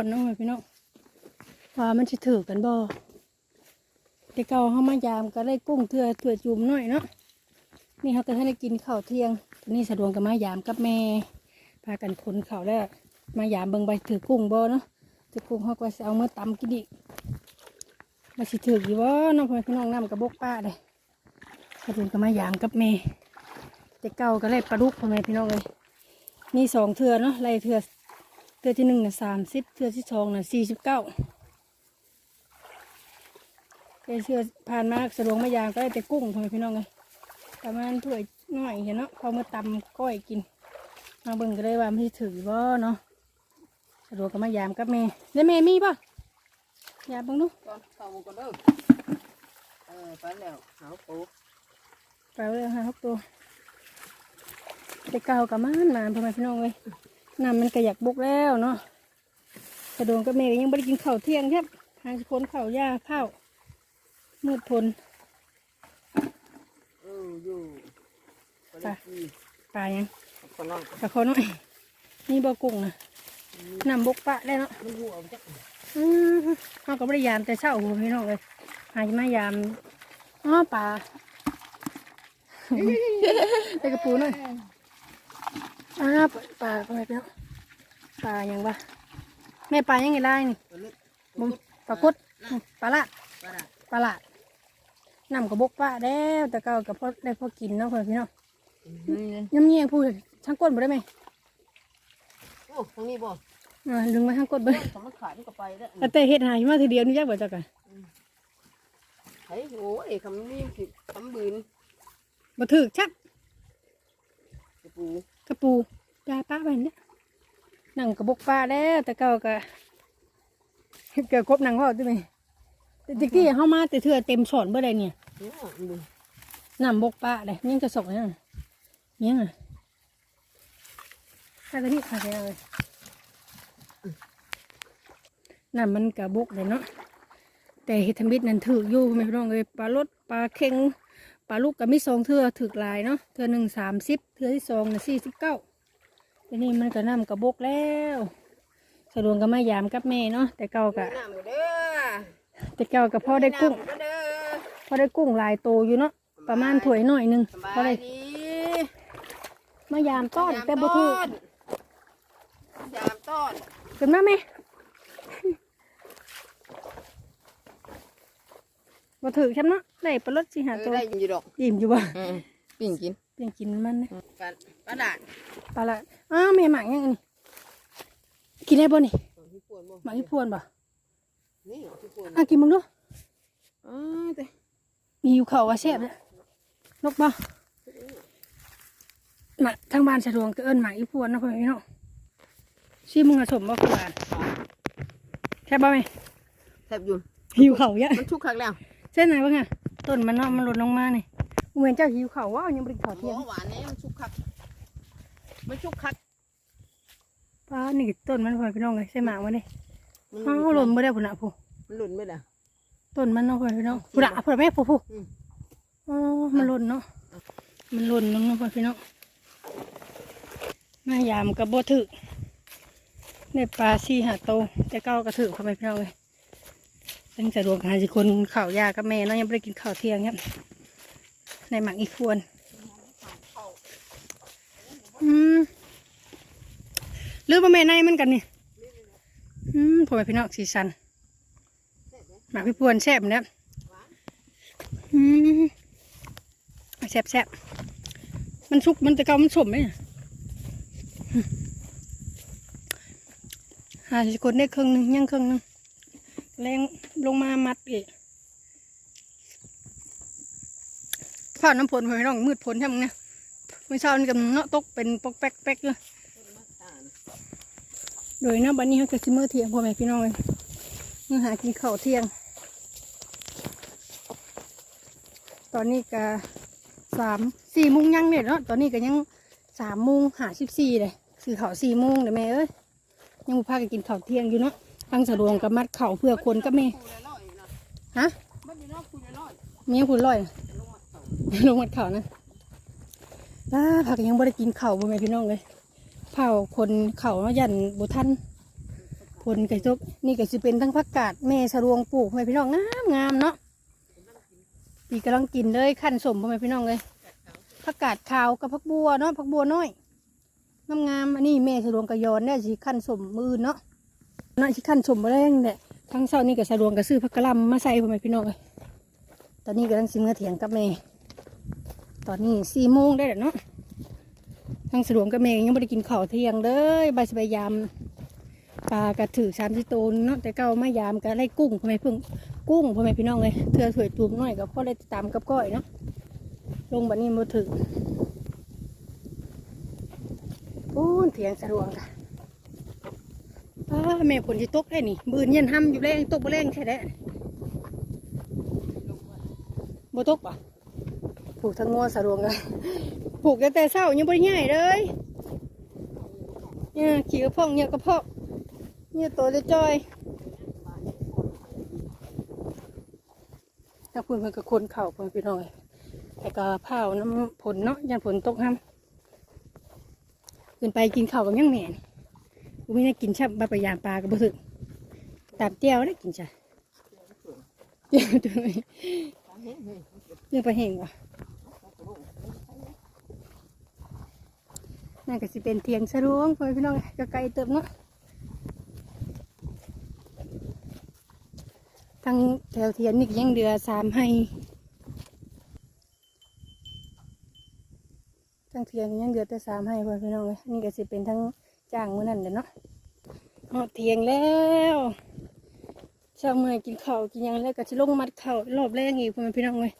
อนเนาะพี่น้องว่ามันสิถือกันบ่แต่เก่าเฮามายามก็ได้กุ้งเถื่อเถื่อจุ่มหน่อยเนาะนี่เขาก็ให้ได้กินข้าวเที่ยงตอนนี้สะดวกกับมายามกับแม่พากันขนข้าวแล้วมายามเบิ่งใบถือกุ้งบ่เนาะถือกุ้งเขาก็สิเอามาตำกินอีกมาสิถืออยู่บ่น้องใหม่พี่น้องน้ำกระบกป้าเลยสะดวกกับมายามกับแม่แต่เก่าก็ได้ปลาดุกพ่อแม่พี่น้องเลยมีสองเทือเนาะไล่เทือ เทือที่หนึ่งน่ะสามสิบเทือที่สองน่ะสี่สิบเก้าเทือผ่านมาสะดวกมายามก็ได้แต่กุ้งพ่อแม่พี่น้องเลยประมาณถ้วยน้อยเห็นเนาะพอมาตำก้อยกิน มาเบิ่งก็ได้ว่ามันสิถือบ่เนาะสะดวกกับมายามกับแม่แล้วแม่มีป่ะยามเบิ่งดูก่อนเข้ามาก่อนเด้อเออไปแล้วหาปูไปเลยฮะครับตัวแต่เก่ากับมันนานพ่อแม่พี่น้องเลย น้ำมันก็อยากบุกแล้วเนาะกระโดงกับแม่ก็ยังไม่ได้กินข้าวเที่ยงครับทางคนข้าวหญ้าข้าวมืดพลเอออยู่ไปเลยจีปลายังคนน้องปลาคอน้อยนี่บ่กุ้งนะน้ำบกปะได้เนาะมันหัวมันจะอือเขาก็ไม่ได้ยามแต่เช้าหัวพี่น้องเลยหาจะมายามอ๋อปลาได้กระปูหน่อยอ้าปลาปลาอะไรพี่น้องปลายังวะแม่ปลายังไงได้นี่ตัวเล็กบุมปลากดปลาละปลาดาปลาละน้ำกับบกปลาแล้วแต่เก่ากับพ่อได้พ่อกินเนาะเพื่อนพี่น้องนี่นะน้ำเงี้ยงพูดช่างก้นบ่ได้ไหมโอ้ทางนี้บ่อ่าดึงมาช่างก้นเบ่สมันขาดมันก็ไปแล้วแต่แต่เฮ็ดหายมาทีเดียวนี่จักบ่จักกันเฮ้ยโอ้ยคำนี้สิคำบืนบ่ถึกชักกระปูกระปู ยาป้าไปเนี่ยนั่งกระบกปลาแล้วแต่เก่าก็เกิดครบนั่งเว่าได้ไหมแต่ตะกี้เฮามาแต่เทื่อเต็มช้อนเบ่อได้เนี่ยน้ำบกปลาเลยยังจะสกยังยังอะถ้าตอนนี้ขาดอะไรน้ำมันกระบกเลยเนาะแต่เฮทำบิดนั่นถืออยู่ไม่ต้องเลยปลาลดปลาเค็งปลาลูกกับมีสองเทือถือลายเนาะเทือหนึ่งสามสิบเทือที่สองน่ะสี่สิบเก้า ทีนี้มันก็น้ำกระบกแล้วสะดวกกับมายามกับแม่เนาะแต่เก่ากะน้ำก็เด้อแต่เก่ากับพ่อได้กุ้งน้ำก็เด้อพ่อได้กุ้งหลายโตอยู่เนาะประมาณถ้วยหน่อยหนึงสบาก็ยเลยดีมายามต้อนแต่บ่ถือยามต้อนขึ้นมาไหมบ่ถือใช่เนาะได้ปลาลดสิหาเอตัอวได้อยู่ดอกอิ่มอยู่บ่อืมปิ้งกินเพี ยงกินมันนะปลาปลาดาดปลาละอ้าวแม่หมักยังอันนี้กินได้บ่นี่ที่ปวดบ่หมักอีพวนบ่นี่ที่ปวดอะกินมึงดูอ๋อแต่มีอยู่เขาว่าแซ่บเลยนกบ่หมักทางบ้านสะดวกก็เอิ้นหมักอีพวนนะเพื่อนพี่น้องชิมึงผสมบ่คือบ้านแซ่บบ่แม่แทบอยู่หิวเขาเยอะมันชุกคักแล้ว เส้นไหนบ้างอะต้นมันเนาะมันหล่นลงมานี่ เหมือนเจ้าหิวเขาว่ายังบริขอหเที่ยงหวานนี่มันชุกคักมันชุกคักป้านี่ต้นมันพอพี่น้องเลยใช่หมากมันนี่มันอ้าวหล่นไม่ได้ผุนอะผู้มันหล่นไม่ได้ต้นมันเนาะพอพี่น้องผุนอะผุนแม่ผู้ผู้อืมอ๋อมันหล่นเนาะมันหล่นลงเนาะพอพี่น้องมายามกับบัถือในปลาซีหาโตแต่เก้ากระถือเข้าไปพี่น้องเลยเป็นสะดวกหาสิคนข้าวยากับแม่เนาะยังไม่ได้กินข้าวเที่ยงครับ ในหมักอีควรอืมหรือว่าแม่ในมันกันนี่อืมพ่อแม่พี่น้องสีสันหมากพี่พวนแซ่บเนี่ยอืมแซ่บแซ่บมันสุกมันแต่เกามันสมไหมเนี่ยหาสิคนได้ครึ่งหนึงยังครึ่งหนึงแรงลงมามัดอีก ผ่านน้ำผลพ่อแม่พี่น้องมืดผลใช่ไหมเนี่ยเมื่อเช้านี่กับเนาะตกเป็นปอกแป๊กแป๊กเลยโดยเนาะบัดนี้เขาจะซิมือเที่ยงพ่อแม่พี่น้องเลยมื่อหากินข้าวเที่ยง ตอนนี้ก็สามสี่โมงยังเนี่ยเนาะตอนนี้ก็ยังสามโมงหาสิบสี่เลยสื่อข้าวสี่โมงเดี๋ยวแม่เอ้ยยังบ่พากันกินข้าวเที่ยงอยู่เนาะทั้งสะดวกกับมัดเข้าเพื่อคนกับแม่ฮะมันอยู่นอกคุยน้อยเมียคุณร่อย ลงมัดข้านะอ่าผักยังบ่ได้กินข้าบ่แม่พี่น้องเลยเผาคนเข้าเนาะยันบ่ทันฝนไก่ตกนี่ก็สิเป็นทั้งผักกาดแม่สรวงปลูกพ่อแม่พี่น้องงามงามเนาะปีกำลังกินเลยขั้นสมพ่อแม่พี่น้องเลยผักกาดขาวกับผักบัวเนาะผักบัวน้อยงามงามอันนี้แม่สรวงกระยอนเนี่ยสิขั้นสมมือเนาะน่าสิขั้นสมมาแรงแหละทั้งเช้านี่ก็สรวงก็ซื้อผักกระลำมาใส่พ่อแม่พี่น้องเลยตอนนี้กำลังสิมาเถียงกับแม่ ตอนนี้สี่โมงได้แล้วเนาะทางสะดวกกับแม่ยังไม่ได้กินข้าวเที่ยงเลยใบสบายยามปลากระถือสามสิโตนเนาะแต่เก้ามายามก็ไล่กุ้งพ่อแม่เพิ่งกุ้งพ่อแม่พี่น้องเลยเธอถวยตูมหน้อยก็พ่อได้ตามกับก้อยเนาะลงบัดนี้มาถึงโอ้เถียงสะดวกค่ะป้าแม่ผลจะตกได้นี่บืนเย็นห้ำอยู่แรงตกบ่แรงใช่ได้บ่ตกปะ ผูกทั้งงัวสะดวกเลยผูกแต่เช้ายังบริง่ายเลยเนี่ยขี่กระเพาะเนี่ยกระเพาะเนี่ยตัวจะจอยถ้าคุณเพิ่นก็คนเข่าเพิ่นพี่น้อยแต่ก็เผาน้ำผลเนาะยันผลตกห้ำขึ้นไปกินข้าวกับยังแหน่นกูไม่ได้กินชับใบปะยามปลากับบุสึกตามเตี้ยวได้กินจ้ะเตี้ยวด้วยเรื่อปลาแห้งวะ น่าก็สิเป็นเทียงสะดวงพ่อพี่น้องก็ไกลเติบเนาะทางแถวเทียนนี่ยังเดือสามให้ทางเทียนยังเดือแต่สามให้พ่อพี่น้องเลยนี่ก็สิเป็นทั้งจ้างมื้อนั่นเด้อเนาะฮอดเทียงแล้วช้าเมือยกินข้าวกินยังแล้วก็สิลงมัดข้าวรอบแรกอีกพ่อพี่น้องเลย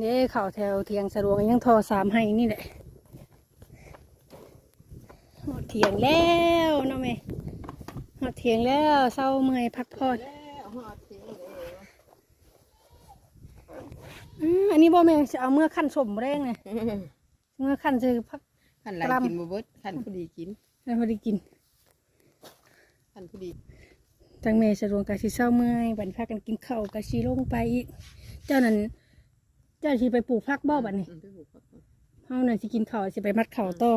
นี่ข้าวแถวเทียงสะดวกยังทอสามให้นี่แหละ หอดเถียงแล้วเนาะแม่หอดเถียงแล้วเศร้าเมื่อยพักผ่อนแล้วฮอดสิเลยอืมอันนี้บ่แม่จะเอาเมื่อขั้นสมแรงเลยเมื่อขั้นคือพักขันไรกินบ่เบิดขันผู้ดีกินแล้วพอได้กินขันผู้ดีทางแม่สะดวกกะสิเศร้าเมื่อยบัดนพากันกินข้าวกะสิลงไปอีกเจ้านั้นเจ้าสิไปปลูกพักบ่บัดนี้อืมไปปลูกผักก่อนเฮาน่ะสิกินข้าวสิไปมัดข้าวต่อ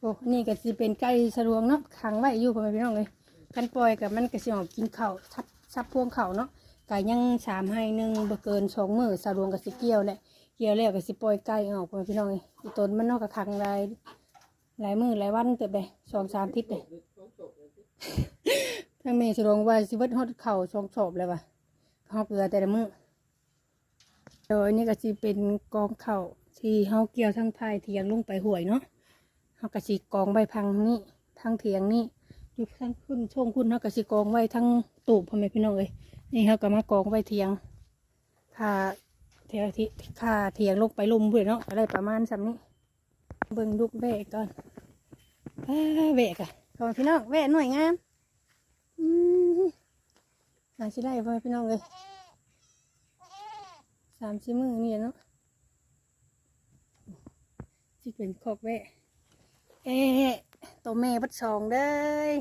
โอ้นี่ก็สิเป็นไก่สะดวกเนาะขังไว้อยู่พ่อแม่พี่น้องเลยกันปล่อยกับมันก็สิออกกินเข้าวทับซับพวงเข้าเนาะไก่ยังสามให้หนึ่งบ่เกินสองมือสารวงกับสิเกี่ยวแหละเกี่ยวแล้วก็สิปล่อยไก่ออกไปพี่น้องเอ้ยอีตนมันนอกกับขังหลายหลายมือหลายวันเติบไปสองสามทิศเลยทางเมย์สรวงว่าสิเบิดฮอดเข่าสองศพเลยว่ะฮอดเกลือแต่ละมือโดยนี่ก็สิเป็นกองเข่าที่เฮาเกี่ยวทั้งพายเทียงลงไปห่วยเนาะ เฮาก็สิกองใบพังนี่ทั้งเทียงนี่อยู่ทั้งขึ้นช่วงคุณเฮาก็สิกองไว้ทั้งตูบพ่อแม่พี่น้องเอ้ยนี่เขาก็มากองไว้เทียงค่าเทียงที่ค่าเทียงลงไปลุ่มเพื่อนเนาะอะไรประมาณสำนี้ เบิ่งลูกแวะก่อนแวะก่อนก่อนพี่น้องแวะหน่อยงามอืมน่าชิได้พ่อแม่พี่น้องเลยสามชิ้นมือนี่เนาะที่เป็นขอบแวะ เอ๊ะตัวแม่บัดสองเด้ย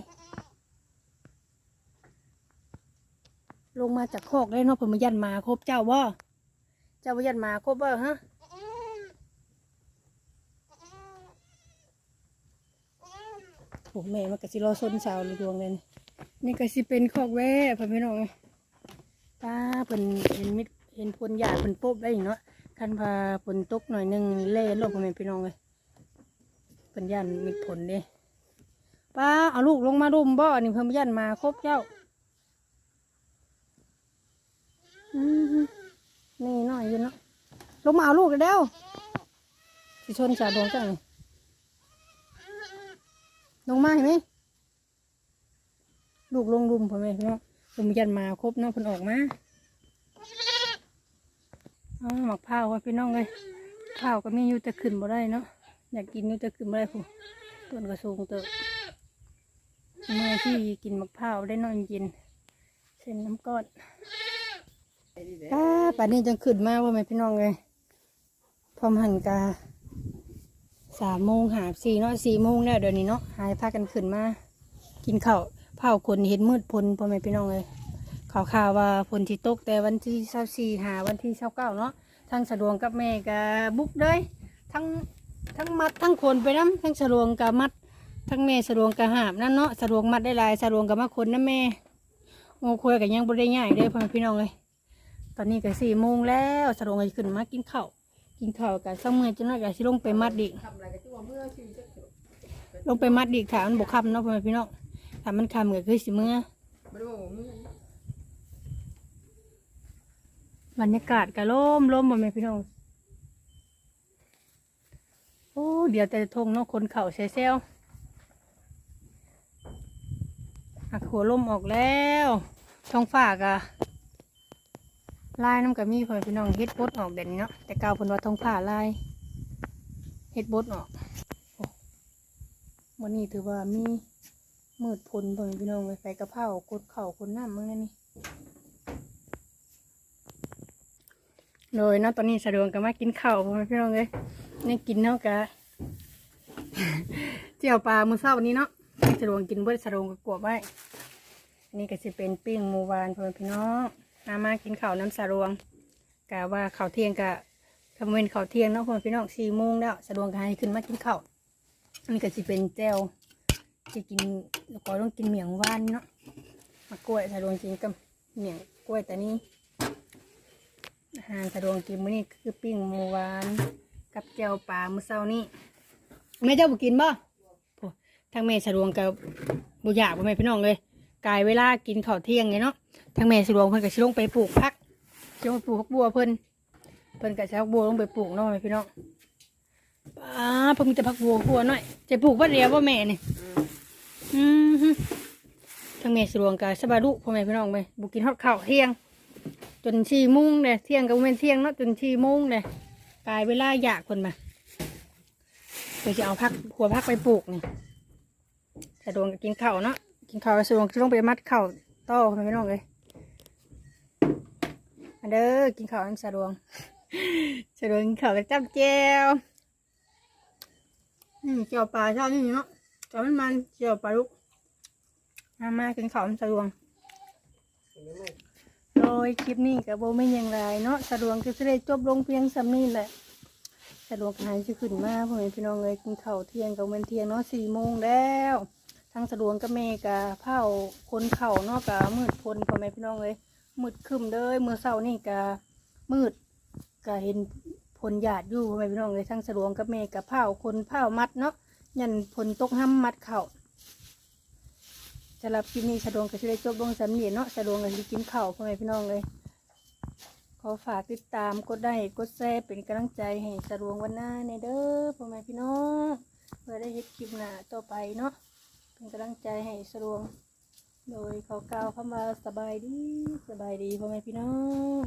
ลงมาจากโคกได้เนาะผมมายันมาครบเจ้าบ่เจ้ามายันมาครบบ่ฮะโอ้แม่มันก็สิรอซนสาวเลยดวงเลยนี่นี่ก็สิเป็นคอกแว่พ่อพี่น้องป้าเพิ่นเห็นมิดเห็นพลหญ้าเพิ่นปุ๊บได้เนาะคันพาฝนตกหน่อยหนึงเล่ลงพ่อแม่พี่น้องเลย พิ่นยันมิดผลเด้ป้าเอาลูกลงมารุมบ่นี่เพิ่นมยันมาครบเจ้าอืมนี่น่อยอยู่เนาะลงมาเอาลูกเดี๋ยวสิชนจ่าดวงจังลงมาเห็นไหมลูกลงรุมพ่ม่พี่น้องลุมยันมาครบเนาะเพิ่นออกมาอ๋อหมักผ้าไวพ่อพี่น้องเลยผ้าวก็มีอยู่แต่ขึ้นบ่ได้เนาะ อยากกินอยู่แต่ขึ้นบ่ได้ผู้ต้นกระสูงเติบเมื่อที่กินมักผ้าวได้นอนเย็นเส้นน้ำก้อนป้าป่านนี้จังขึ้นมาว่าแม่พี่น้องเลยพร้อมหันกาสามโมงหาสี่เนาะสี่โมงแล้วเดี๋ยวนี้เนาะหายพากันขึ้นมา กินข้าวเผาคนเห็นมืดพลพ่อแม่พี่น้องเลยข่าวข่าวว่าฝนที่ตกแต่วันที่เช้าสี่หาวันที่เช้าเก้าเนาะทั้งสะดวงกับแม่กะบุกเลยทั้ง ทั้งมัดทั้งคนไปน้ำทั้งสะดวงกับมัด ทั้งแม่สะดวงกระหาบนั่นเนาะสะดวงมัดได้ลายสะดวงกับมาคนนะแม่โอ้คุยกันยังบ่ได้ง่ายเลยพ่อแม่พี่น้องเลยตอนนี้ก็สี่โมงแล้วสะดวงก็ขึ้นมากินข้าวกินข้าวกับสักมือจังหน่อยก็สิลงไปมัดดิทำอะไรก็ตัวเมื่อชีวิตจะเกิดลงไปมัดดิถามมันบกคำเนาะพ่อแม่พี่น้องถ้ามันคำก็คือสิเมื่อไม่รู้ว่าเมื่อบรรยากาศก็ล่มล่มพ่แม่พี่น้อง โอ้เดี๋ยวแต่ทงเนาะคนเข่าเซลเซลหักหัวลมออกแล้วท้องฟ้ากอะลายน้ำกับมีพ่อพี่น้องเฮ็ดบดออกเด่นเนาะแต่กาวพนว่าท้องฟ้าลายเฮ็ดบดออกวันนี้ถือว่ามีมืดพ้นพ่อพี่น้องเลยไปกระเพรากดเข่าคนน้ำมึงนั่นนี่โดยเนาะตอนนี้สะดวกกันมากินข้าวพ่อแม่พี่น้องเลย นี่กินเนาะกะเจียวปลามื้อเช้านี้เนาะสะดวกกินเบิดสะดวกก็กลัวไว้อันนี้ก็สิเป็นปิ้งหมูหวานพ่อแม่พี่น้องมามากินข้าวน้ำสะดวกกะว่าข้าวเที่ยงกะทำเป็นข้าวเที่ยงเนาะพ่อแม่พี่น้องสี่โมงแล้วสะดวกก็ให้ขึ้นมากินข้าวอันนี้ก็สิเป็นแจ่วจะกินแล้วก็ต้องกินเมี่ยงหวานเนาะมากล้วยสะดวกกินกับเมี่ยงกล้วยแต่นี้อาหารสะดวกกินมื้อนี้คือปิ้งหมูหวาน กับแจวปลามื้อเช้านี้แม่เจ้าบ่กินบ่โอ้ทางแม่สะดวกกับบ่อยากบ่แม่พี่น้องเลยกายเวลากินข้าวเที่ยงไงเนาะทางแม่สะดวกเพิ่นก็สิลงไปปลูกผักสิลงไปปลูกผักบัวเพิ่นเพิ่นก็สิเอาบัวลงไปปลูกเนาะแม่พี่น้องป้าเพิ่นมีแต่ผักบัวหัวหน่อยจะปลูกบ่เดียวบ่แม่นี่อืมฮึทางแม่สะดวกก็สบายลูกพ่อแม่พี่น้องไปบ่กินฮอดข้าวเที่ยง จนสี่โมุ้งเลยเที่ยงกับเป็นเที่ยงเนาะจนสี่โมุ้งเล กลายเวลาอยากคนมาเดี๋ยวจะเอาพักหัวพักไปปลูกนี่สะดวกกินข้าวเนาะกินข้าวสะดวกจะต้องไปมัดข้าวต้อคนไม่น้องเลยมาเด้อกินข้าวน้ำสะดวกสะดวกกินข้าวกับจับแจวนี่เจียวปลาช้านี่เนาะจียวมันมันเจียวปลาลูกมามากินข้าวน้ำสะดวก ยคลิปนี้กับโบไม่ยังไรเนาะสะดวกก็จะได้จบลงเพียงสำนีแหละสะดวกหายจะขึ้นมาพ่อแม่พี่น้องเลยกินข้าวเที่ยงกับเวนเที่ยงเนาะสี่โมงแล้วทั้งสะดวกกับเมกะเผาคนเข่าเนาะกะมืดพลพ่อแม่พี่น้องเลยมืดคึมเลยเมื่อเช้านี่กะมืดกะเห็นพลหยาดอยู่พ่อแม่พี่น้องเลยทั้งสะดวกกับเมกะเผาคนเผามัดเนาะยันพลตกห้ำมัดเข่า สำหรับคลิปนี้สะดวกก็จะได้จบลงสำเนียงเนาะสะดวงก็จะกินข้าวพ่อแม่พี่น้องเลย ขอฝากติดตามกดได้กดแชร์เป็นกำลังใจให้สะดวงวันหน้าในเด้อพ่อแม่พี่น้องเพื่อได้เห็นคลิปหน้าต่อไปเนาะเป็นกำลังใจให้สะดวง โดยเขากล่าวคำว่าสบายดีสบายดีพ่อแม่พี่น้อง